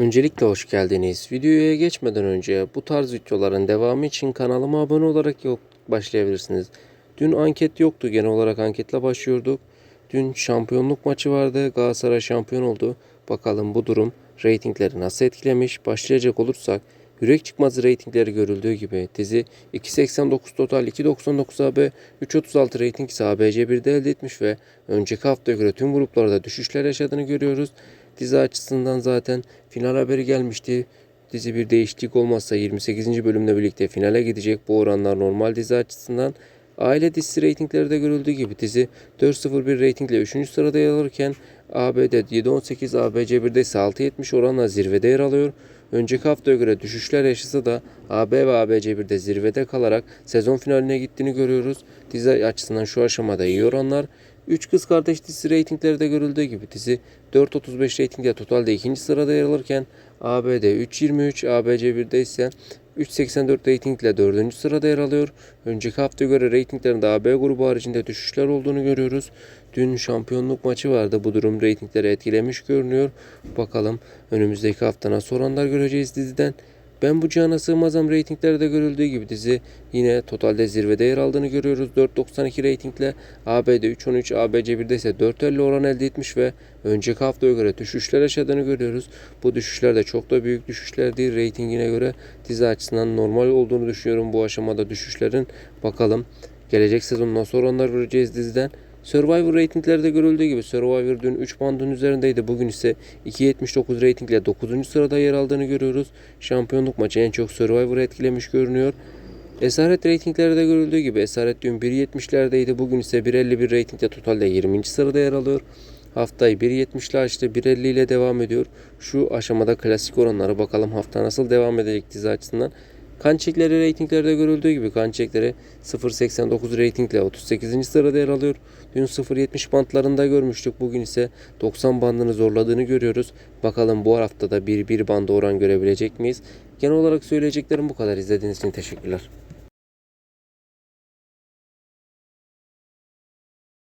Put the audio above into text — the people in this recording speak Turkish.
Öncelikle hoş geldiniz. Videoya geçmeden önce bu tarz videoların devamı için kanalıma abone olarak yok başlayabilirsiniz. Dün anket yoktu. Genel olarak anketle başlıyorduk. Dün şampiyonluk maçı vardı. Galatasaray şampiyon oldu. Bakalım bu durum reytingleri nasıl etkilemiş? Başlayacak olursak Yürek çıkmaz reytingleri görüldüğü gibi dizi 2.89 total 2.99 AB 3.36 reyting ise ABC1'de elde etmiş ve önceki haftaya göre tüm gruplarda düşüşler yaşadığını görüyoruz. Dizi açısından zaten final haberi gelmişti. Dizi bir değişiklik olmazsa 28. bölümle birlikte finale gidecek. Bu oranlar normal dizi açısından. Aile dizisi reytingleri de görüldüğü gibi dizi 4.01 reytingle 3. sırada yer alırken ABD 7.18 ABC1'de ise 6.70 oranla zirvede yer alıyor. Önceki haftaya göre düşüşler yaşasa da AB ve ABC1'de zirvede kalarak sezon finaline gittiğini görüyoruz. Dizi açısından şu aşamada iyi oranlar. 3 Kız Kardeş dizisi reytingleri de görüldüğü gibi dizi 4.35 reytingle totalde ikinci sırada yer alırken ABD 3.23, ABC1'de ise 3.84 reytingle dördüncü sırada yer alıyor. Önceki haftaya göre reytinglerinde AB grubu haricinde düşüşler olduğunu görüyoruz. Dün şampiyonluk maçı vardı. Bu durum reytingleri etkilemiş görünüyor. Bakalım önümüzdeki hafta nasıl oranlar göreceğiz diziden. Ben bu cihana sığmazam reytinglerde görüldüğü gibi dizi yine totalde zirvede yer aldığını görüyoruz. 4.92 reytingle ABD 3.13, ABC1'de ise 4.50 oran elde etmiş ve önceki haftaya göre düşüşler yaşadığını görüyoruz. Bu düşüşler de çok da büyük düşüşler değil. Reytingine göre dizi açısından normal olduğunu düşünüyorum bu aşamada düşüşlerin. Bakalım gelecek sezon nasıl oranlar göreceğiz diziden. Survivor reytinglerde görüldüğü gibi Survivor dün 3 bandın üzerindeydi. Bugün ise 2.79 reytingle 9. sırada yer aldığını görüyoruz. Şampiyonluk maçı en çok Survivor'ı etkilemiş görünüyor. Esaret reytinglerde görüldüğü gibi Esaret dün 1.70'lerdeydi. Bugün ise 1.51 reytingle totalde 20. sırada yer alıyor. Haftayı 1.70 ile açtı. 1.50 ile devam ediyor. Şu aşamada klasik oranlara bakalım hafta nasıl devam edecek dizi açısından. Kan çiçekleri reytinglerde görüldüğü gibi kan çiçekleri 0.89 reytingle 38. sırada yer alıyor. Dün 0.70 bantlarında görmüştük. Bugün ise 90 bandını zorladığını görüyoruz. Bakalım bu haftada bir bir banda oran görebilecek miyiz? Genel olarak söyleyeceklerim bu kadar. İzlediğiniz için teşekkürler.